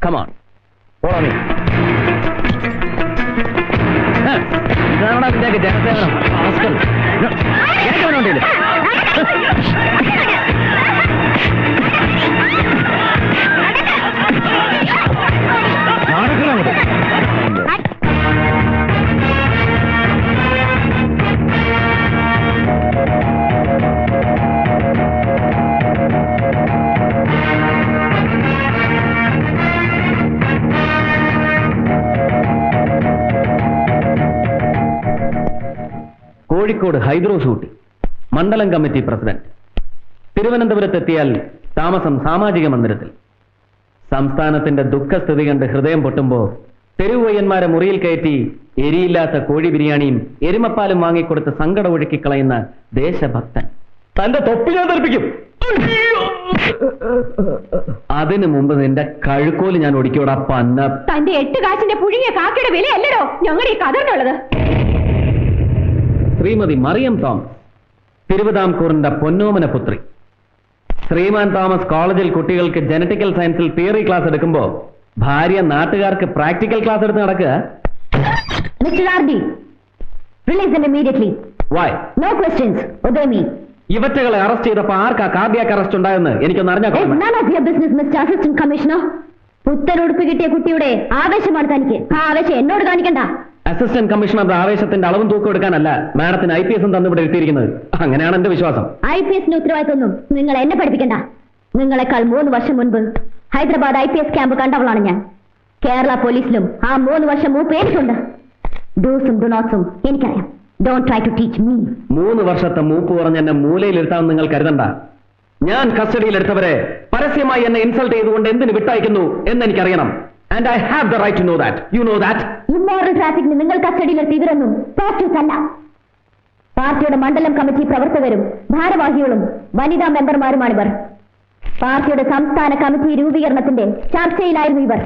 Come on ഇതാണോ ഇതിന്റെയൊക്കെ ജനസേവനം? റാസ്കൽ. എനിക്ക് വേണോണ്ടില്ല കോഴിക്കോട് ഹൈദ്രോസ് സൂട്ട് മണ്ഡലം കമ്മിറ്റി പ്രസിഡന്റ്. തിരുവനന്തപുരത്തെത്തിയാൽ താമസം സാമാജിക മന്ദിരത്തിൽ. സംസ്ഥാനത്തിന്റെ ദുഃഖസ്ഥിതി കണ്ട് ഹൃദയം പൊട്ടുമ്പോൾ തെരുവയ്യന്മാരെ മുറിയിൽ കയറ്റി എരിയില്ലാത്ത കോഴി ബിരിയാണിയും എരുമപ്പാലും വാങ്ങിക്കൊടുത്ത് സങ്കടം ഒഴുക്കിക്കളയുന്ന ദേശഭക്തൻ. തന്റെ തൊപ്പി ഞാൻ ധരിപ്പിക്കും. അതിനു മുമ്പ് നിന്റെ കഴുക്കോൽ ഞാൻ ഒടിക്കോടാ പന്ന. തന്റെ എട്ട് കാശിന്റെ പുഴുങ്ങിയ കാക്കയുടെ വിലയല്ലടോ? ഞങ്ങളുടെ ഈ കഥറിനുള്ളത് ശ്രീമതി മറിയം തോമസ് തിരുവിതാംകൂറിന്റെ പൊന്നോമന പുത്രി. ശ്രീമാൻ തോമസ് കോളേജിൽ കുട്ടികൾക്ക് ജനറ്റിക്കൽ സയൻസിൽ തിയറി ക്ലാസ് എടുക്കുമ്പോൾ ഭാര്യ നാട്ടുകാർക്ക് പ്രാക്ടിക്കൽ ക്ലാസ് എടുത്ത് നടക്കുക mister release immediately why no questions obey me ഇവറ്റകളെ arrest ചെയ്തപ്പോ ആർക്കാ കാർഡിയാക്ക് അറസ്റ്റ് ഉണ്ടായെന്ന് എനിക്കൊന്ന് അറിഞ്ഞാ ബിസിനസ് മിസ്റ്റർ അസിസ്റ്റന്റ് കമ്മീഷണർ. പുത്തനുടുപ്പ് കിട്ടിയ കുട്ടിയുടെ ആവേശമാണ് തനിക്ക്. ആ ആവേശം എന്നോട് കാണിക്കണ്ട. അസിസ്റ്റന്റ് കമ്മീഷണറുടെ ആവേശത്തിന്റെ അളവും തൂക്കം എടുക്കാനല്ല മാഡത്തിന് ഐ പി എസും തന്നു ഇവിടെ എത്തിയിരിക്കുന്നത് അങ്ങനെയാണ് എന്റെ വിശ്വാസം. ഐ പി എസിന്റെ ഉത്തരവാദിത്വമൊന്നും നിങ്ങൾ എന്നെ പഠിപ്പിക്കണ്ട. നിങ്ങളെക്കാൾ മൂന്ന് വർഷം മുൻപ് Hyderabad I P S camp കണ്ടവളാണ് ഞാൻ. കേരള പോലീസിലും ആ മൂന്ന് വർഷം മൂപ്പ് എനിക്കുണ്ട് ഡൂസും ഡുനോട്ട്സും എനിക്കറിയാം. Don't try to teach me മൂന്ന് വർഷത്തെ മൂപ്പ് പറഞ്ഞ് എന്നെ മൂലയിലിരുത്താമെന്ന് നിങ്ങൾ കരുതണ്ട. ഞാൻ കസ്റ്റഡിയിലെടുത്തവരെ പരസ്യമായി എന്നെ ഇൻസൾട്ട് ചെയ്തുകൊണ്ട് എന്തിന് വിട്ടയക്കുന്നു എന്ന് എനിക്കറിയണം. And I have the right to know that you know that immoral ട്രാഫിക്കിന് നിങ്ങൾ കസ്റ്റഡിയിലെത്തി ഇവരൊന്നും പോസ്റ്റേഴ്സ് അല്ല പാർട്ടിയുടെ മണ്ഡലം കമ്മിറ്റി പ്രവർത്തകരും ഭാരവാഹികളും വനിതാ മെമ്പർമാരുമാണിവർ പാർട്ടിയുടെ സംസ്ഥാന കമ്മിറ്റി രൂപീകരണത്തിന്റെ ചർച്ചയിലായിരുന്നു ഇവർ.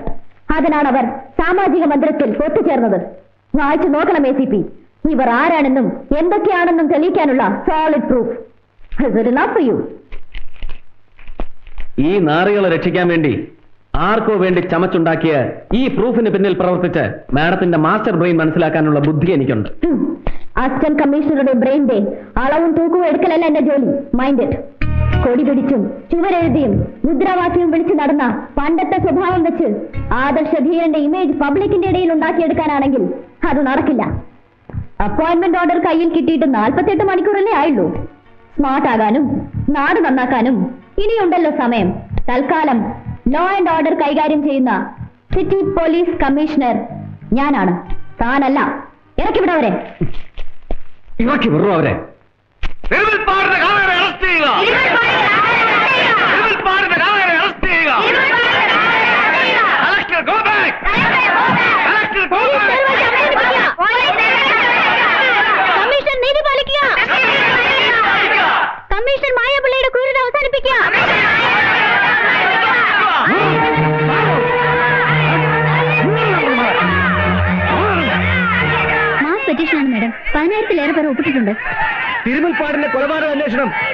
അതിനാണ് അവർ സാമാജിക മന്ദിരത്തിൽ ഒത്തുചേർന്നത്. വായിച്ചു നോക്കണം എ സി പി. ഇവർ ആരാണെന്നും എന്തൊക്കെയാണെന്നും തെളിയിക്കാനുള്ള സോളിഡ് പ്രൂഫ് യു ഈ നാറികളെ രക്ഷിക്കാൻ വേണ്ടി ആർക്കോ വേണ്ടി ചമച്ചുണ്ടാക്കിയ ഈ പ്രൂഫിന് പിന്നിൽ പ്രവർത്തിച്ച് മാഡത്തിന്റെ മാസ്റ്റർ ബ്രെയിൻ മനസ്സിലാക്കാനുള്ള ബുദ്ധി എനിക്കുണ്ട്. അസിസ്റ്റന്റ് കമ്മീഷണറുടെ ബ്രെയിന്റെ അളവും തൂക്കും എടുക്കലല്ല എന്റെ ജോലി. മൈൻഡ് കൊടി പിടിച്ചും ചുവരെഴുതിയും മുദ്രാവാക്യവും വിളിച്ചു നടന്ന പണ്ടത്തെ സ്വഭാവം വെച്ച് ആദർശധീരന്റെ ഇമേജ് പബ്ലിക്കിന്റെ ഇടയിൽ ഉണ്ടാക്കിയെടുക്കാനാണെങ്കിൽ അത് നടക്കില്ല. അപ്പോയിന്റ്മെന്റ് ഓർഡർ കയ്യിൽ കിട്ടിയിട്ട് നാൽപ്പത്തെട്ട് മണിക്കൂറല്ലേ ആയുള്ളൂ. സ്മാർട്ട് ആകാനും നാട് നന്നാക്കാനും ഇനിയുണ്ടല്ലോ സമയം. തൽക്കാലം ലോ ആൻഡ് ഓർഡർ കൈകാര്യം ചെയ്യുന്ന സിറ്റി പോലീസ് കമ്മീഷണർ ഞാനാണ്. താനല്ല. ഇറക്കി വിടവരെ ഇറക്കി വിടും അവരെ. കാവലെ അറസ്റ്റ് ചെയ്യുക. തിരുവിൽപ്പാടിന്റെ കാവലെ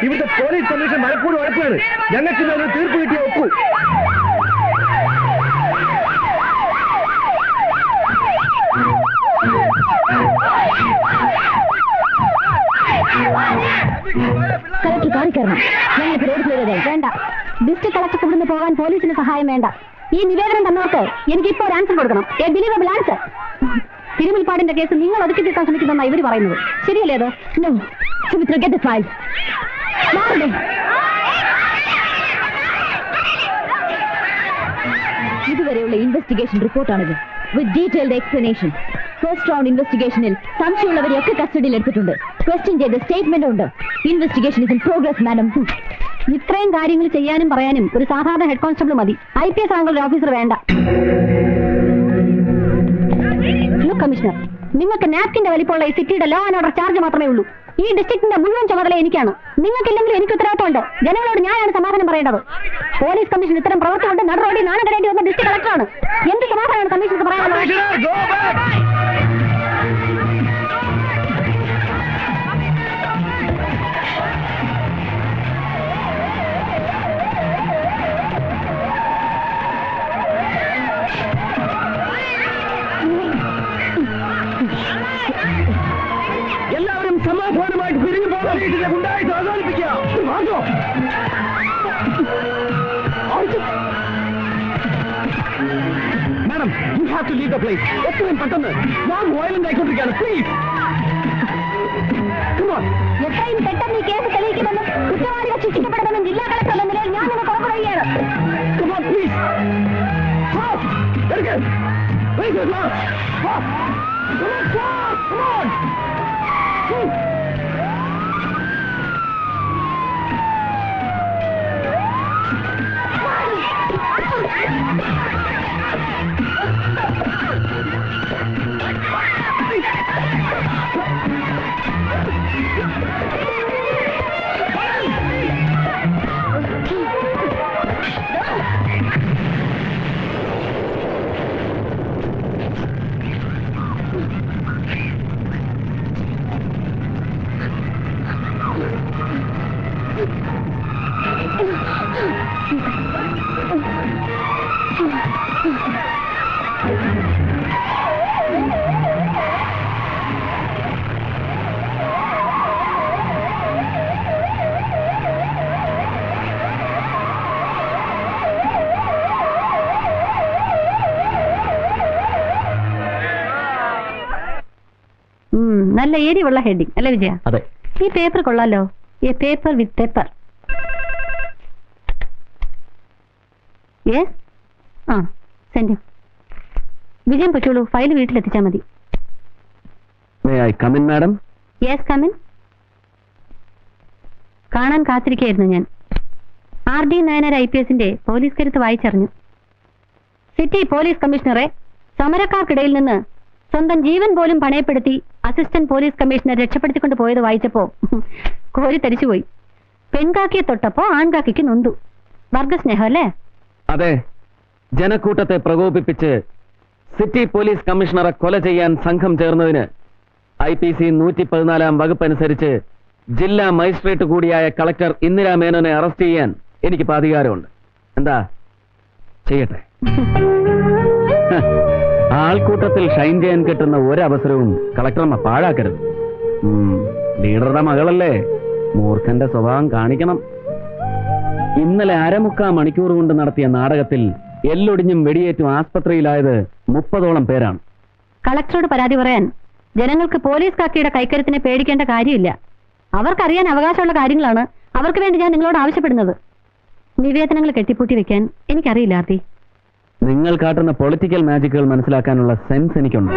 ഇവിടുത്തെ പോലീസ് കമ്മീഷൻ മലപ്പൂർ ഉറപ്പാണ്. ഞങ്ങൾക്ക് ഇന്ന് തീർപ്പ് കിട്ടിയ ഒപ്പു കളക്ടർ കാറി കയറണം. ഞങ്ങൾക്ക് റോഡ് ക്ലിയർ വേണ്ട. ഡിസ്ട്രിക്ട് കളക്ടർക്ക് ഇവിടുന്ന് പോകാൻ പോലീസിന് സഹായം വേണ്ട. ഈ നിവേദനം തന്നവർക്ക് എനിക്ക് ഇപ്പോൾ ഒരു ആൻസർ കൊടുക്കണം. എ ബിലീവബിൾ ആൻസർ തിരുമുൽപ്പാടിന്റെ കേസ് നിങ്ങൾ ഒതുക്കി തീർക്കാൻ ശ്രമിക്കുന്നതെന്നാണ് ഇവർ പറയുന്നത്. ശരിയല്ലേ അത്? നോ സുമിത്ര ഗെറ്റ് ഫയൽ ഇതുവരെയുള്ള investigation റിപ്പോർട്ടാണിത്. With detailed explanation first round ഇൻവെസ്റ്റിഗേഷനിൽ സംശയമുള്ളവരെയൊക്കെ കസ്റ്റഡിയിൽ എടുത്തിട്ടുണ്ട്. ക്വസ്റ്റ്യൻ ചെയ്ത സ്റ്റേറ്റ്മെന്റ് ഉണ്ട്. Investigation is in progress madam ഇത്രയും കാര്യങ്ങൾ ചെയ്യാനും പറയാനും ഒരു സാധാരണ ഹെഡ് കോൺസ്റ്റബിൾ മതി. I P S angle officer വേണ്ട. കമ്മീഷണർ നിങ്ങൾക്ക് നാപ്കിന്റെ വലിപ്പമുള്ള ഈ സിറ്റിയുടെ ലോ ആൻഡ് ഓർഡർ ചാർജ് മാത്രമേ ഉള്ളൂ. ഈ ഡിസ്ട്രിക്റ്റിന്റെ മുഴുവൻ ചുമതല എനിക്കാണ്. നിങ്ങൾക്കില്ലെങ്കിലും എനിക്ക് ഉത്തരവാദിത്തമുണ്ട്. ജനങ്ങളോട് ഞാനാണ് സമാധാനം പറയേണ്ടത്. പോലീസ് കമ്മീഷൻ ഇത്തരം പ്രവൃത്തി കൊണ്ട് നടപടി നാണം കളയേണ്ടി വന്ന ഡിസ്ട്രിക്ട് കളക്ടറാണ് എന്ത് സമാധാനമാണ് കമ്മീഷണർക്ക് പറയാനുള്ളത്? പോലീസിനെ ഉണ്ടായിട്ട് അവസാനിപ്പിക്കുക madam you have to leave the place എത്രയും പെട്ടെന്ന്. ഞാൻ വയലന്റ് ആയിക്കൊണ്ടിരിക്കുകയാണ്. പ്ലീസ് എത്രയും പെട്ടെന്ന് ഈ കേസ് തെളിയിക്കുമെന്നും കുറ്റവാളികൾ ശിക്ഷിക്കപ്പെടുമെന്നും ജില്ലാ കളക്ടർ എന്ന നിലയിൽ ഞാൻ നിന്നെ പുറപ്പെടുകയാണ് പ്ലീസ് എടുക്ക് പ്ലീസ് നല്ല എരിവുള്ള ഹെഡിങ് അല്ലേ വിജയ? അതെ. ഈ പേപ്പർ കൊള്ളാലോ? ഈ പേപ്പർ വിത്ത് പേപ്പർ യെസ് ആ സെൻഡ് വിജയം പറ്റുള്ളൂ ഫയൽ വീട്ടിലെത്തിച്ചാൽ മതി. മാഡം യെസ് കമിൻ കാണാൻ കാത്തിരിക്കുകയായിരുന്നു ഞാൻ. R D Nayanar I P എസിന്റെ പോലീസ് കരുത്ത് വായിച്ചറിഞ്ഞു. സിറ്റി പോലീസ് കമ്മീഷണറെ സമരക്കാർക്കിടയിൽ നിന്ന് സ്വന്തം ജീവൻ പോലും പണയപ്പെടുത്തി അസിസ്റ്റന്റ് പോലീസ് കമ്മീഷണർ രക്ഷപ്പെടുത്തിക്കൊണ്ട് പോയത് വായിച്ചപ്പോ കോരി തരിച്ചുപോയി പെൺകാക്കിയെ തൊട്ടപ്പോ ആൺകാക്കിക്ക് നൊന്തു. വർഗസ്നേഹം അല്ലേ? അതെ. ജനക്കൂട്ടത്തെ പ്രകോപിപ്പിച്ച് സിറ്റി പോലീസ് കമ്മീഷണറെ കൊല ചെയ്യാൻ സംഘം ചേർന്നതിന് ഐ പി സി നൂറ്റി പതിനാലാം വകുപ്പ് അനുസരിച്ച് ജില്ലാ മജിസ്ട്രേറ്റ് കൂടിയായ കളക്ടർ ഇന്ദിരാ മേനോനെ അറസ്റ്റ് ചെയ്യാൻ എനിക്ക് അധികാരമുണ്ട്. എന്താ? ചെയ്യട്ടെ. ആൾക്കൂട്ടത്തിൽ ഷൈൻ ചെയ്യാൻ കിട്ടുന്ന ഒരവസരവും കളക്ടർമ്മ പാഴാക്കരുത്. ലീഡറുടെ മകളല്ലേ? മൂർഖന്റെ സ്വഭാവം കാണിക്കണം. ഇന്നലെ അരമുക്കാ മണിക്കൂർ കൊണ്ട് നടത്തിയ നാടകത്തിൽ എല്ലൊടിഞ്ഞും വെടിയേറ്റും ആസ്പത്രിയിലായത് മുപ്പതോളം പേരാണ്. കളക്ടറോട് പരാതി പറയാൻ ജനങ്ങൾക്ക് പോലീസ് കാക്കിയുടെ കൈക്കരുത്തിനെ പേടിക്കേണ്ട കാര്യമില്ല. അവർക്കറിയാൻ അവകാശമുള്ള കാര്യങ്ങളാണ്. അവർക്ക് വേണ്ടി ഞാൻ നിങ്ങളോട് ആവശ്യപ്പെടുന്നത്. നിവേദനങ്ങൾ കെട്ടിപ്പൂട്ടി വെക്കാൻ എനിക്കറിയില്ല ആർത്തി. നിങ്ങൾ കാട്ടുന്ന പൊളിറ്റിക്കൽ മാജിക്കുകൾ മനസ്സിലാക്കാനുള്ള സെൻസ് എനിക്കുണ്ട്.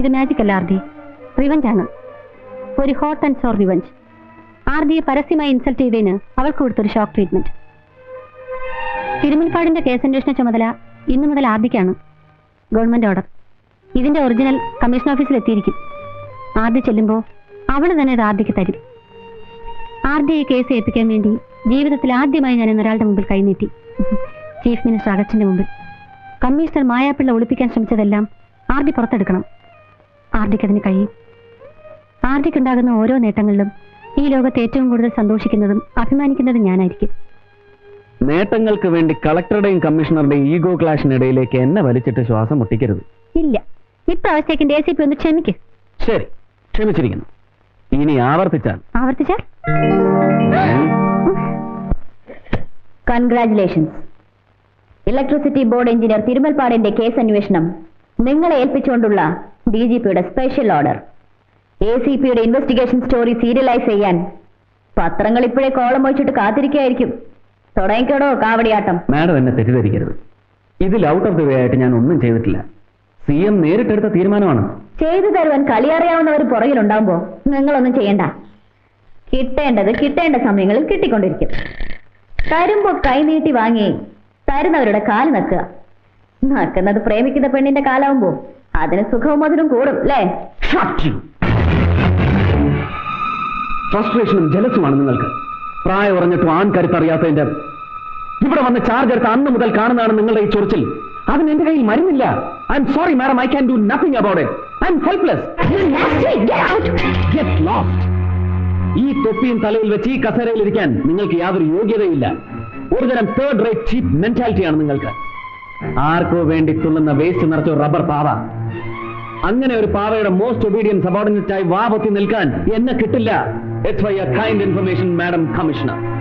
ഇത് മാജിക് അല്ല ഡി. റിവഞ്ച് ആണ്. ഒരു ഹോട്ട് ആൻഡ് സോർ റിവഞ്ച് ആർദിയെ പരസ്യമായി ഇൻസൾട്ട് ചെയ്തതിന് അവൾക്ക് കൊടുത്തൊരു ഷോക്ക് ട്രീറ്റ്മെന്റ് തിരുമുൽപ്പാടിന്റെ കേസന്വേഷണ ചുമതല ഇന്നു മുതൽ ആർദിക്കാണ് ഗവൺമെന്റ് ഓർഡർ ഇതിന്റെ ഒറിജിനൽ കമ്മീഷൻ ഓഫീസിൽ എത്തിയിരിക്കും. ആർദി ചെല്ലുമ്പോൾ അവൾ തന്നെ ഇത് ആർദിക്ക് തരും. ആർദി ഈ കേസ് ഏൽപ്പിക്കാൻ വേണ്ടി ജീവിതത്തിൽ ആദ്യമായി ഞാൻ ഇന്നൊരാളുടെ മുമ്പിൽ കൈനീട്ടി. ചീഫ് മിനിസ്റ്റർ അഗസ്റ്റിന്റെ മുമ്പിൽ. കമ്മീഷണർ മായാപ്പിള്ള ഒളിപ്പിക്കാൻ ശ്രമിച്ചതെല്ലാം ആർഡി പുറത്തെടുക്കണം. ആർഡിക്ക് അതിന് കഴിയും. ആർഡിക്കുണ്ടാകുന്ന ഓരോ നേട്ടങ്ങളിലും ഈ ലോകത്ത് ഏറ്റവും കൂടുതൽ സന്തോഷിക്കുന്നതും അഭിമാനിക്കുന്നതും ഞാനായിരിക്കും. നേട്ടങ്ങൾക്ക് വേണ്ടി കളക്ടറുടെയും കമ്മീഷണറുടെയും ഈഗോ ക്ലാഷിനിടയിലേക്ക് എന്നെ വലിച്ചിട്ട് ശ്വാസം മുട്ടിക്കരുത്. ഇല്ല. ഇപ്രാവശ്യത്തേക്ക് ഡി സി പി ഒന്ന് ക്ഷമിക്ക്. ശരി. ക്ഷമിച്ചിരിക്കുന്നു. ഇനി ആവർത്തിച്ചാൽ. ആവർത്തിച്ചാൽ? കൺഗ്രാറ്റുലേഷൻസ് ഇലക്ട്രിസിറ്റി ബോർഡ് എഞ്ചിനീയർ തിരുമൽപ്പാടിന്റെ കേസ് അന്വേഷണം. നിങ്ങളെ ഏൽപ്പിച്ചുകൊണ്ടുള്ള ഡി ജി പിയുടെ സ്പെഷ്യൽ ഓർഡർ എ സി പിയുടെ ഇൻവെസ്റ്റിഗേഷൻ സ്റ്റോറി സീരിയലൈസ് ചെയ്യാൻ പത്രങ്ങൾ ഇപ്പോഴേ കോളം വഹിച്ചിട്ട് കാത്തിരിക്കായിരിക്കും തുടങ്ങിക്കോടോ കാവടിയാട്ടം. മാഡം എന്നെ തെറ്റിദ്ധരിക്കരുത്. ഇതിൽ ഔട്ട് ഓഫ് ദി വേ ആയിട്ട് ഞാൻ ഒന്നും ചെയ്തിട്ടില്ല. സി എം നേരിട്ടെടുത്ത തീരുമാനമാണ്. ചെയ്തു തരുവാൻ കളിയറിയാവുന്നവർ പുറകിലുണ്ടാവുമ്പോ നിങ്ങളൊന്നും ചെയ്യണ്ട. കിട്ടേണ്ടത് കിട്ടേണ്ട സമയങ്ങളിൽ കിട്ടിക്കൊണ്ടിരിക്കും. തരുമ്പോ കൈ നീട്ടി വാങ്ങി തരുന്നവരുടെ കാൽ നക്കുക. നക്കുന്നത് പ്രേമിക്കുന്ന പെണ്ണിന്റെ കാലാവുമ്പോ അതിന് സുഖവും മധുരം കൂടും അല്ലേ? ഫ്രസ്ട്രേഷനും ജലസുമാണ് നിങ്ങൾക്ക്. പ്രായം ഉറഞ്ഞിട്ടും ആൺകരുത്തറിയാത്തതിന്റെ ഇവിടെ വന്ന് ചാർജ് എടുത്ത അന്ന് മുതൽ കാണുന്നതാണ് നിങ്ങളുടെ ഈ ചൊറിച്ചിൽ. അതിന് എന്റെ കയ്യിൽ മരുന്നില്ല. I'm sorry madam I can do nothing about it I'm helpless ഈ തൊപ്പിയും തലയിൽ വെച്ച് ഈ കസേരയിൽ ഇരിക്കാൻ നിങ്ങൾക്ക് യാതൊരു യോഗ്യതയില്ല. ഒരുതരം തേർഡ് റേറ്റ് ചീപ്പ് മെന്റാലിറ്റിയാണ് നിങ്ങൾക്ക്. ആർക്കോ വേണ്ടി തുള്ളുന്ന വേസ്റ്റ് നിറച്ച ഒരു റബ്ബർ പാവ. അങ്ങനെ ഒരു പാവയുടെ മോസ്റ്റ് ഒബീഡിയൻ സബോർഡിനേറ്റ് ആയി വാ നിൽക്കാൻ എന്നെ കിട്ടില്ല. It's why a kind information madam Commissioner.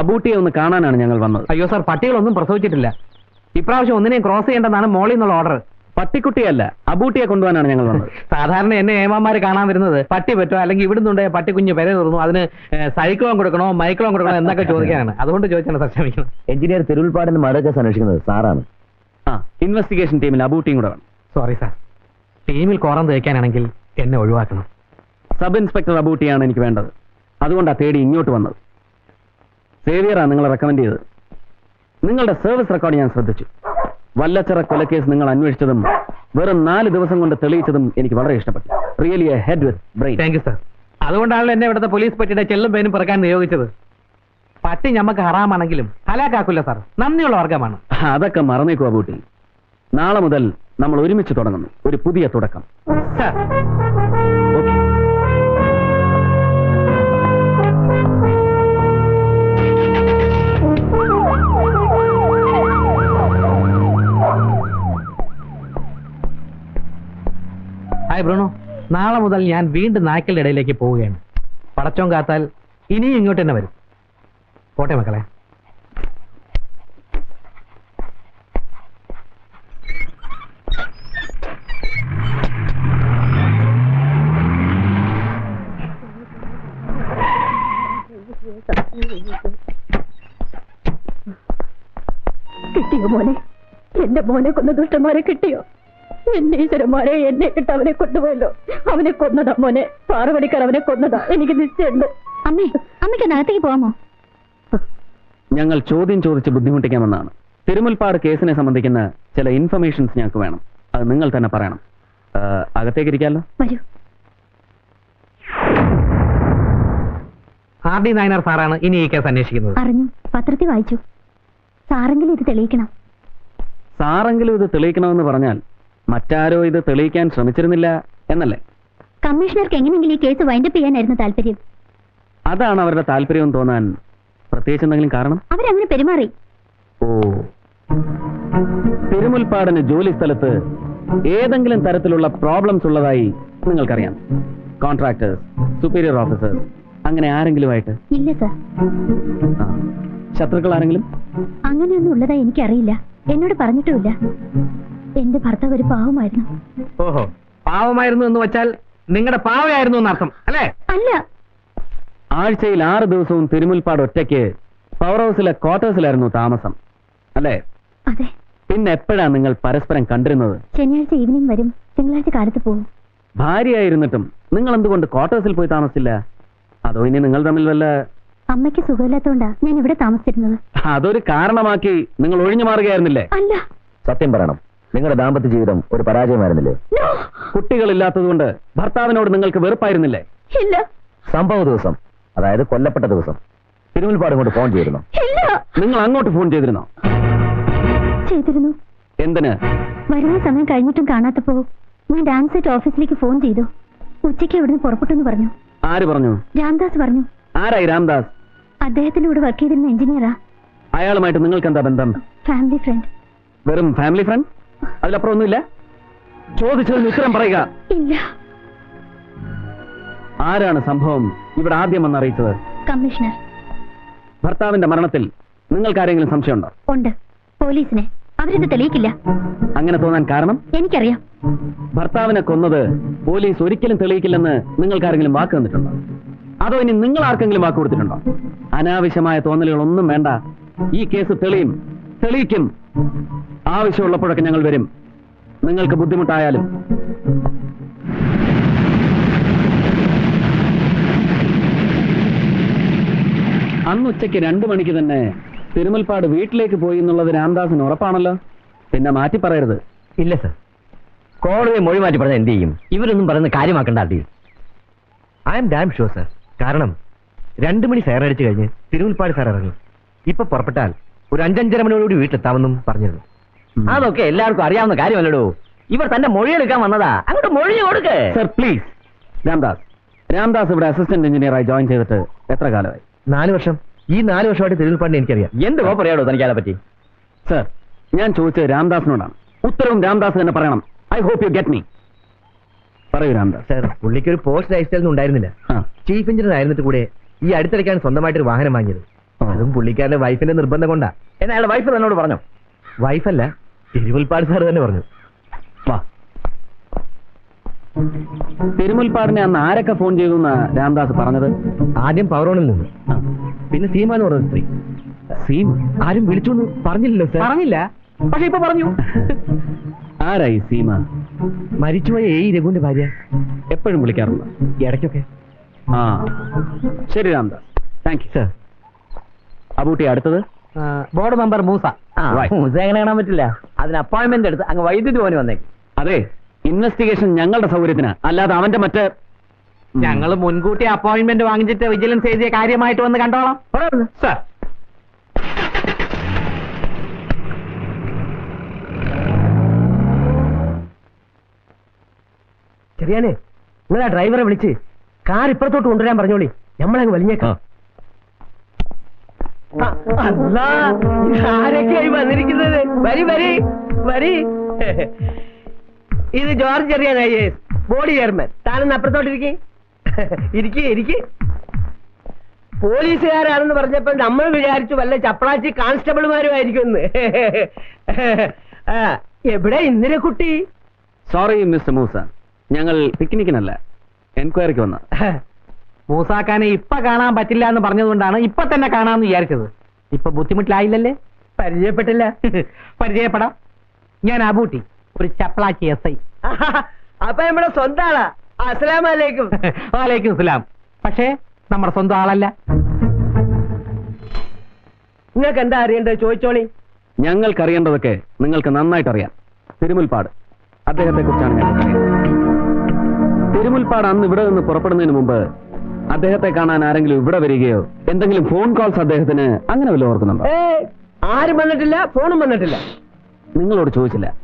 അബൂട്ടിയെ ഒന്ന് കാണാനാണ് ഞങ്ങൾ വന്നത്. അയ്യോ സാർ പട്ടികളൊന്നും പ്രസവിച്ചിട്ടില്ല. ഇപ്രാവശ്യം ഒന്നിനെയും ക്രോസ് ചെയ്യേണ്ടതാണ് മോളിൽ നിന്നുള്ള ഓർഡർ പട്ടിക്കുട്ടിയല്ല അബൂട്ടിയെ കൊണ്ടുപോകാനാണ് ഞങ്ങൾ വന്നത്. സാധാരണ എന്നെ ഏമാമാര് കാണാൻ വരുന്നത് പട്ടി പറ്റോ അല്ലെങ്കിൽ ഇവിടുന്നുണ്ട് പട്ടി കുഞ്ഞ് പേരെ തുറന്നു അതിന് സൈക്ലോൺ കൊടുക്കണോ മൈക്ലോൺ കൊടുക്കണോ എന്നൊക്കെ ചോദിക്കാനാണ്. അതുകൊണ്ട് ചോദിച്ചാണ് സാർ ക്ഷമിക്കുന്നത്. എഞ്ചിനീയർ തിരുവിൽപ്പാടിന്റെ മഴയൊക്കെ അന്വേഷിക്കുന്നത് സാറാണ്. ആ ഇൻവെസ്റ്റിഗേഷൻ ടീമിൽ അബൂട്ടിയും കൂടെ വേണം. സോറി സാർ ടീമിൽ കോറം തേക്കാനാണെങ്കിൽ എന്നെ ഒഴിവാക്കണം. സബ് ഇൻസ്പെക്ടർ അബൂട്ടിയാണ് എനിക്ക് വേണ്ടത്. അതുകൊണ്ടാണ് തേടി ഇങ്ങോട്ട് വന്നത്. സേവിയറാണ് നിങ്ങളെ റെക്കമെൻഡ് ചെയ്തത്. നിങ്ങളുടെ സർവീസ് റെക്കോർഡ് ഞാൻ ശ്രദ്ധിച്ചു. വല്ലച്ചറ കൊലക്കേസ് നിങ്ങൾ അന്വേഷിച്ചതും വെറും നാല് ദിവസം കൊണ്ട് തെളിയിച്ചതും എനിക്ക് വളരെ ഇഷ്ടപ്പെട്ടു. Really a head with brain thank you sir അതുകൊണ്ടാണല്ലോ എന്നെ ഇവിടുത്തെ പോലീസ് പറ്റിയുടെ ചെല്ലും പേനും പിറക്കാൻ നിയോഗിച്ചത്. പട്ടി ഞമ്മക്ക് ഹറാമാണെങ്കിലും ഹലാക്കാക്കില്ല സാർ നന്ദിയുള്ള വർഗമാണ് അതൊക്കെ മറന്നേക്കു ബൂട്ടി നാളെ മുതൽ നമ്മൾ ഒരുമിച്ച് തുടങ്ങുന്നു. ഒരു പുതിയ തുടക്കം. Sir hi Bruno. നാളെ മുതൽ ഞാൻ വീണ്ടും നായ്ക്കളുടെ ഇടയിലേക്ക് പോവുകയാണ്. പടച്ചോൻ കാത്താൽ ഇനിയും ഇങ്ങോട്ട് തന്നെ വരും. പോട്ടെ മക്കളെ. കിട്ടിയോ മോനെ? എന്റെ മോനെ കൊന്ന ദുഷ്ടന്മാരെ കിട്ടിയോ? എന്റെ ഈശ്വരന്മാരെ എന്നെ ഇട്ട് അവനെ കൊണ്ടുപോയല്ലോ. അവനെ കൊന്നതാ മോനെ. പാറവടിക്കാർ അവനെ കൊന്നതാ. എനിക്ക് നിശ്ചയുണ്ട് അമ്മേ അമ്മയ്ക്ക് അകത്തേക്ക് പോവാമോ ഞങ്ങൾ ചോദ്യം ചോദിച്ച് ബുദ്ധിമുട്ടിക്കാമെന്നാണ്. തിരുമുൽപ്പാട് കേസിനെ സംബന്ധിക്കുന്ന ചില ഇൻഫർമേഷൻസ് ഞങ്ങൾക്ക് വേണം. അത് നിങ്ങൾ തന്നെ പറയണം. അകത്തേക്ക് ഇരിക്കാമല്ലോ വരൂ. ആർ ഡി നായനാർ സാറാണ് ഇനി ഈ കേസ് അന്വേഷിക്കുന്നത്. അറിഞ്ഞു. പത്രത്തിൽ വായിച്ചു. സാറെങ്കിലും ഇത് തെളിയിക്കണം. സാറെങ്കിലും ഇത് തെളിയിക്കണമെന്ന് പറഞ്ഞാൽ മറ്റാരോ ഇത് തെളിയിക്കാൻ ശ്രമിച്ചിരുന്നില്ല എന്നല്ലേ? കമ്മീഷണർക്ക് എങ്ങനെയെങ്കിലും ഈ കേസ് വൈൻഡപ്പ് ചെയ്യാനായിരുന്നു താല്പര്യം. അതാണ് അവരുടെ താല്പര്യം തോന്നാൻ പ്രത്യേകിച്ച് എന്തെങ്കിലും കാരണം? അവരങ്ങനെ പെരുമാറി. ഓ. തിരുമുൽപ്പാടിന് ജോലി സ്ഥലത്ത് ഏതെങ്കിലും തരത്തിലുള്ള പ്രോബ്ലംസ് ഉള്ളതായി നിങ്ങൾക്കറിയാം. കോൺട്രാക്ടേഴ്സ് സുപ്പീരിയർ ഓഫീസേഴ്സ് അങ്ങനെ ആരെങ്കിലുമായിട്ട്? ഇല്ല സർ ആ. ശത്രുക്കൾ ആരെങ്കിലും? അങ്ങനെയൊന്നും ഉള്ളതായി എനിക്കറിയില്ല. എന്നോട് പറഞ്ഞിട്ടുമില്ല. എന്റെ ഭർത്താവ് ഒരു പാവമായിരുന്നു. ഓഹോ പാവമായിരുന്നു എന്ന് വെച്ചാൽ നിങ്ങളുടെ പാവയായിരുന്നു എന്നർത്ഥം അല്ലേ? അല്ല. ആഴ്ചയിൽ ആറ് ദിവസവും തിരുമുൽപ്പാട് ഒറ്റയ്ക്ക് പവർ ഹൗസിലെ ക്വാർട്ടേഴ്സിലായിരുന്നു താമസം അല്ലേ? അതെ. പിന്നെ എപ്പോഴാണ് നിങ്ങൾ പരസ്പരം കണ്ടിരുന്നത്? ശനിയാഴ്ച ഈവനിങ് വരും തിങ്കളാഴ്ച കാലത്ത് പോകും ഭാര്യയായിരുന്നിട്ടും നിങ്ങൾ എന്തുകൊണ്ട് ക്വാർട്ടേഴ്സിൽ പോയി താമസിച്ചില്ല? അതോ ഇനി നിങ്ങൾ തമ്മിൽ വല്ല അമ്മയ്ക്ക് സുഖമില്ലാത്തോണ്ടാ ഞാൻ ഇവിടെ താമസിച്ചിരുന്നത്. അതൊരു കാരണമാക്കി നിങ്ങൾ ഒഴിഞ്ഞു മാറുകയായിരുന്നില്ലേ? അല്ല. സത്യം പറയണം. നിങ്ങളുടെ ദാമ്പത്യ ജീവിതം ഒരു പരാജയമായിരുന്നില്ലേ? No! കുട്ടികളില്ലാത്തതുകൊണ്ട് ഭർത്താവിനോട് നിങ്ങൾക്ക് വെറുപ്പായിരുന്നില്ലേ? ഇല്ല. സംഭവ ദിവസം അതായത് കൊല്ലപ്പെട്ട ദിവസം. തിരുമുൽപ്പാട് കൊണ്ട് ഫോൺ ചെയ്തിരുന്നു? ഇല്ല. നിങ്ങൾ അങ്ങോട്ട് ഫോൺ ചെയ്തിരുന്നോ? ചെയ്തിരുന്നു. എന്തിന്? വരുന്ന സമയം കഴിഞ്ഞിട്ടും കാണാത്തപ്പോ ഞാൻ ഡാൻസ് ഓഫീസിലേക്ക് ഫോൺ ചെയ്തു. ഉച്ചയ്ക്ക് ഇവിടുന്ന് പുറപ്പെട്ടെന്ന് പറഞ്ഞു. ആര് പറഞ്ഞു? രാംദാസ് പറഞ്ഞു. ആരായി രാംദാസ്? അദ്ദേഹത്തിന്റെ കൂടെ വർക്ക് ചെയ്തിരുന്ന എഞ്ചിനീയറാ. അയാളുമായിട്ട് നിങ്ങൾക്ക് എന്താ ബന്ധം? Family friend. വെറും ഫാമിലി ഫ്രണ്ട്? അതിലപ്പുറം ഒന്നുമില്ല. ചോദിച്ചതിന് ഉത്തരം പറയുക. ഇല്ല. ആരാണ് സംഭവം ഇവിടെ ആദ്യം വന്ന് അറിയിച്ചത്? കമ്മീഷണർ. ഭർത്താവിന്റെ മരണത്തിൽ നിങ്ങൾക്ക് ആരെങ്കിലും സംശയമുണ്ടോ? ഉണ്ട്. പോലീസിനെ. അവരിത് തെളിയിക്കില്ല. അങ്ങനെ തോന്നാൻ കാരണം? എനിക്കറിയാം. ഭർത്താവിനെ കൊന്നത് പോലീസ് ഒരിക്കലും തെളിയിക്കില്ലെന്ന് നിങ്ങൾക്ക് ആരെങ്കിലും വാക്ക് തന്നിട്ടുണ്ടോ? അതോ ഇനി നിങ്ങൾ ആർക്കെങ്കിലും വാക്ക് കൊടുത്തിട്ടുണ്ടോ? അനാവശ്യമായ തോന്നലുകളൊന്നും വേണ്ട. ഈ കേസ് തെളിയും. തെളിയിക്കും. ആവശ്യമുള്ളപ്പോഴൊക്കെ ഞങ്ങൾ വരും. നിങ്ങൾക്ക് ബുദ്ധിമുട്ടായാലും. അന്ന് ഉച്ചയ്ക്ക് രണ്ടു മണിക്ക് തന്നെ തിരുമൽപ്പാട് വീട്ടിലേക്ക് പോയി എന്നുള്ളത് രാംദാസിന് ഉറപ്പാണല്ലോ. പിന്നെ മാറ്റി പറയരുത്. ഇല്ല സർ. കോടതി മൊഴി മാറ്റി പറഞ്ഞാൽ എന്ത് ചെയ്യും? ഇവരൊന്നും പറയുന്ന കാര്യമാക്കണ്ട അതി I am damn sure sir. കാരണം രണ്ടു മണി സയർ അടിച്ചു കഴിഞ്ഞ് തിരുമുൽപ്പാട് സാർ ഇറങ്ങി. ഇപ്പൊ പുറപ്പെട്ടാൽ ഒരു അഞ്ചഞ്ചര മണിയോടുകൂടി വീട്ടിലെത്താമെന്നും പറഞ്ഞിരുന്നു. അതൊക്കെ എല്ലാവർക്കും അറിയാവുന്ന കാര്യമല്ലടോ. ഇവർ തന്റെ മൊഴി എടുക്കാൻ വന്നതാ. അങ്ങോട്ട് മൊഴി കൊടുക്ക്. Sir please Ramdas. രാംദാസ് ഇവിടെ അസിസ്റ്റന്റ് എഞ്ചിനീയറായി ജോയിൻ ചെയ്തിട്ട് എത്ര കാലമായി? നാല് വർഷം. ഈ നാല് വർഷമായിട്ട് തിരുമുൽപ്പാടിനെ എനിക്കറിയാം. എന്ത് പറയാടോ തനിക്ക് അതിനെ പറ്റി സർ ഞാൻ ചോദിച്ചത് രാംദാസിനോടാണ്. ഉത്തരവും രാംദാസ് തന്നെ പറയണം. I hope you get me പറയൂ രാംദാസ്. സർ പുള്ളിക്ക് ഒരു പോസ്റ്റ് ലൈഫ് സ്റ്റൈൽ ഉണ്ടായിരുന്നില്ല. ആ. ചീഫ് എഞ്ചിനീയർ ആയിരുന്നിട്ട് കൂടെ ഈ അടുത്തിടയ്ക്കാണ് സ്വന്തമായിട്ട് ഒരു വാഹനം വാങ്ങിയത്. ആ. അതും പുള്ളിക്കാരന്റെ വൈഫിന്റെ നിർബന്ധം കൊണ്ടാ. എന്നാ അയാളുടെ വൈഫ് തന്നോട് പറഞ്ഞു? വൈഫല്ല. തിരുമുൽപ്പാട് സാർ തന്നെ പറഞ്ഞു. വാ. തിരുമുൽപ്പാടിനെ അന്ന് ആരൊക്കെ ഫോൺ ചെയ്തു എന്നാ രാംദാസ് പറഞ്ഞത്? ആദ്യം പവറോണിൽ നിന്ന്. പിന്നെ സീമ എന്ന് പറഞ്ഞ സ്ത്രീ. സീം? ആരും വിളിച്ചു പറഞ്ഞില്ലല്ലോ സാർ. പറഞ്ഞില്ല. പക്ഷെ ഇപ്പൊ പറഞ്ഞു. ആരായി സീമ? മരിച്ചുപോയ ഏ രഘുവിന്റെ ഭാര്യ. എപ്പോഴും വിളിക്കാറുണ്ട്. ഇടയ്ക്കൊക്കെ. ആ. ശരി Ramdas. Thank you sir. Abootty അടുത്തത്? Board member Moosa. എങ്ങനെ കാണാൻ പറ്റില്ല? അതിന് അപ്പോയിന്റ്മെന്റ് എടുത്ത് അങ്ങ് വൈദ്യുതി പോലും വന്നേക്ക്. അതെ ഇൻവെസ്റ്റിഗേഷൻ ഞങ്ങളുടെ സൗകര്യത്തിന് അല്ലാതെ അവന്റെ മറ്റേ. ഞങ്ങൾ മുൻകൂട്ടി അപ്പോയിന്റ്മെന്റ് വാങ്ങിച്ചിട്ട് വിജിലൻസ് എഴുതിയ കാര്യമായിട്ട് വന്ന് കണ്ടോളാം. സർ ചെറിയാനെ നിങ്ങളാ ഡ്രൈവറെ വിളിച്ച് കാർ ഇപ്പുറത്തോട്ട് കൊണ്ടുവരാൻ പറഞ്ഞോളി. നമ്മളങ്ങ് വലിഞ്ഞേക്കാം. ആരൊക്കെയായി വന്നിരിക്കുന്നത്? വരി വരി വരി. ഇത് George Cheriyan I S body chairman. താനൊന്ന് അപ്പുറത്തോട്ടിരിക്കേ. ഇരിക്കേ ഇരിക്കെ. പോലീസുകാരാണെന്ന് പറഞ്ഞപ്പോൾ നമ്മൾ വിചാരിച്ചു വല്ല ചപ്പളാച്ചി കോൺസ്റ്റബിൾമാരുമായിരിക്കും എന്ന്. എവിടെ എവിടെ ഇന്ദിരക്കുട്ടി സോറി മിസ്റ്റർ മൂസ ഞങ്ങൾ പിക്നിക്കിനല്ല എൻക്വയറിക്ക് വന്ന മൂസാക്കാനെ ഇപ്പൊ കാണാൻ പറ്റില്ല എന്ന് പറഞ്ഞതുകൊണ്ടാണ് ഇപ്പൊ തന്നെ കാണാമെന്ന് വിചാരിച്ചത്. ഇപ്പൊ ബുദ്ധിമുട്ടിലായില്ലല്ലേ? പരിചയപ്പെട്ടില്ല. പരിചയപ്പെടാം. ഞാൻ അബൂട്ടി ഒരു ചപ്പളാക്കി എസ് ഐ. അപ്പൊ നമ്മുടെ സ്വന്തം ആളാ. അസ്സലാമലൈക്കും വലൈക്കും അസ്സലാം. പക്ഷേ നമ്മുടെ സ്വന്തം ആളല്ല. നിങ്ങൾക്ക് എന്താ അറിയേണ്ടത്? ചോദിച്ചോളി. ഞങ്ങൾക്കറിയേണ്ടതൊക്കെ നിങ്ങൾക്ക് നന്നായിട്ട് അറിയാം തിരുമുൽപ്പാട്. അദ്ദേഹത്തെ കുറിച്ചാണ് ഞങ്ങൾക്കറിയാം തിരുമുൽപ്പാട് അന്ന് ഇവിടെ നിന്ന് പുറപ്പെടുന്നതിന് മുമ്പ് അദ്ദേഹത്തെ കാണാൻ ആരെങ്കിലും ഇവിടെ വരികയോ എന്തെങ്കിലും ഫോൺ കോൾസ് അദ്ദേഹത്തിന് അങ്ങനെ വല്ല ഓർക്കുന്നുണ്ടോ? ആരും വന്നിട്ടില്ല ഫോണും വന്നിട്ടില്ല. നിങ്ങളോട് ചോദിച്ചില്ല.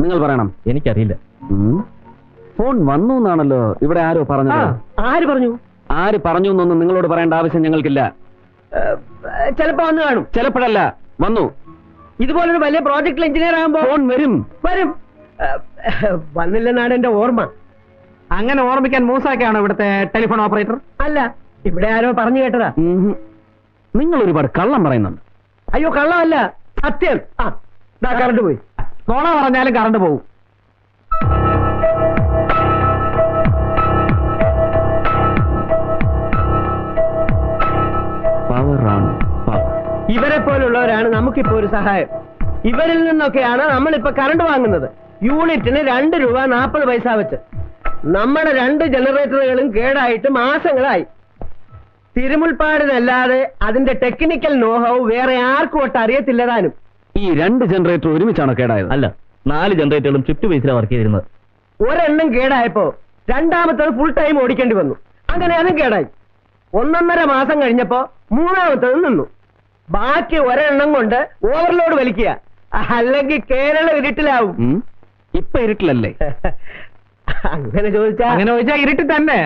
നിങ്ങൾ പറയണം. എനിക്കറിയില്ല. ഫോൺ വന്നു എന്നാണല്ലോ ഇവിടെ ആരോ പറഞ്ഞു ആര് പറഞ്ഞു? ആര് പറഞ്ഞു എന്നൊന്നും നിങ്ങളോട് പറയേണ്ട ആവശ്യം ഞങ്ങൾക്കില്ല. ചിലപ്പോ വന്നു കാണും. ചിലപ്പോഴല്ല വന്നു. ഇതുപോലൊരു വലിയ പ്രോജക്ട് എഞ്ചിനീയർ ആകുമ്പോൾ ഫോൺ വരും. വരും. വന്നില്ലെന്നാണ് എന്റെ ഓർമ്മ. അങ്ങനെ ഓർമ്മിക്കാൻ മൂസാക്കാണോ ഇവിടുത്തെ ടെലിഫോൺ ഓപ്പറേറ്റർ? അല്ല ഇവിടെ ആരോ പറഞ്ഞു കേട്ടതാ. നിങ്ങൾ ഒരുപാട് കള്ളം പറയുന്നുണ്ട്. അയ്യോ കള്ളമല്ല സത്യം. ആ ദാ കറണ്ട് പോയി. നോണ പറഞ്ഞാലും കറണ്ട് പോകും പവർ ആണ് പവർ ഇവരെ പോലുള്ളവരാണ് നമുക്കിപ്പോ ഒരു സഹായം. ഇവരിൽ നിന്നൊക്കെയാണ് നമ്മളിപ്പോ കറണ്ട് വാങ്ങുന്നത്. യൂണിറ്റിന് രണ്ട് രൂപ നാൽപ്പത് പൈസ വെച്ച്. നമ്മുടെ രണ്ട് ജനറേറ്ററുകളും കേടായിട്ട് മാസങ്ങളായി. തിരുമുൽപ്പാടിനല്ലാതെ അതിന്റെ ടെക്നിക്കൽ നോഹവ് വേറെ ആർക്കും ഒട്ട് അറിയത്തില്ല താനും. ഈ രണ്ട് ജനറേറ്റർ ഒരുമിച്ചാണോ കേടായത്? അല്ല നാല് ജനറേറ്ററുകളും ഷിഫ്റ്റ് ബേസിലാണ് വർക്ക് ചെയ്തിരുന്നത്. ഒരെണ്ണം കേടായപ്പോ രണ്ടാമത്തത് ഫുൾ ടൈം ഓടിക്കേണ്ടി വന്നു. അങ്ങനെ അതും കേടായി. ഒന്നൊന്നര മാസം കഴിഞ്ഞപ്പോ മൂന്നാമത്തത് നിന്നു. ബാക്കി ഒരെണ്ണം കൊണ്ട് ഓവർലോഡ് വലിക്കുക. അല്ലെങ്കിൽ കേരള ഇരുട്ടിലാവും? ഇപ്പൊ ഇരുട്ടിലല്ലേ? അങ്ങനെ ചോദിച്ചാ അങ്ങനെ ചോദിച്ചാ ഇരുട്ടി തന്നെ.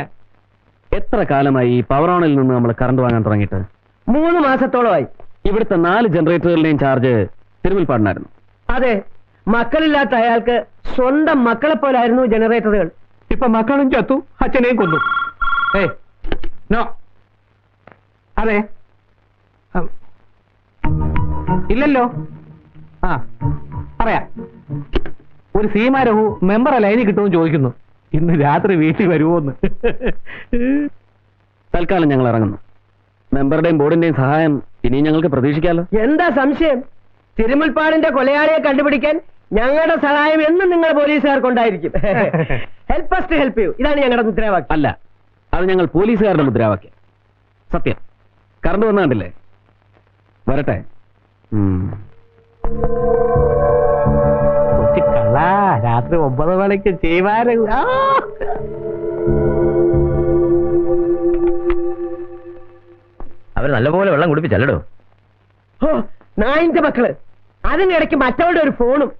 എത്ര കാലമായി ഈ പവർ ഓണിൽ നിന്ന് നമ്മൾ കറണ്ട് വാങ്ങാൻ തുടങ്ങിയിട്ട്? മൂന്ന് മാസത്തോളമായി ഇവിടുത്തെ നാല് ജനറേറ്ററുകളുടെയും ചാർജ് തിരുവിൽപ്പാടിനായിരുന്നു. അതെ മക്കളില്ലാത്ത അയാൾക്ക് സ്വന്തം മക്കളെ പോലായിരുന്നു ജനറേറ്ററുകൾ ഇപ്പൊ മക്കളും ചത്തു അച്ഛനെയും കൊന്നു. ഏ നോ. അതെ. ഇല്ലല്ലോ. ആ പറയാ. ഒരു സീമാരഹു മെമ്പറെ ലൈനിൽ കിട്ടുമെന്ന് ചോദിക്കുന്നു. ഇന്ന് രാത്രി വീട്ടിൽ വരുമോന്ന് തൽക്കാലം ഞങ്ങൾ ഇറങ്ങുന്നു. മെമ്പറുടെയും ബോർഡിന്റെയും സഹായം ഇനിയും ഞങ്ങൾക്ക് പ്രതീക്ഷിക്കാലോ? എന്താ സംശയം? തിരുമുൽപ്പാടിന്റെ കൊലയാളിയെ കണ്ടുപിടിക്കാൻ ഞങ്ങളുടെ സഹായം എന്നും നിങ്ങൾ പോലീസുകാർക്കുണ്ടായിരിക്കും. ഹെൽപ്പ് ടു ഹെൽപ്പ് യു ഇതാണ് ഞങ്ങളുടെ മുദ്രാവാക്യം. അല്ല അത് ഞങ്ങൾ പോലീസുകാരുടെ മുദ്രാവാക്യം. സത്യം. കറണ്ട് വന്ന കണ്ടില്ലേ? വരട്ടെ. കള്ള രാത്രി ഒമ്പത് മണിക്ക് ചെയ്യുവാന അവർ നല്ലപോലെ വെള്ളം കുടിപ്പിച്ചല്ലടോ. ഓ നായിന്റെ മക്കൾ. അതിനിടയ്ക്ക് മറ്റവളുടെ ഒരു ഫോണും.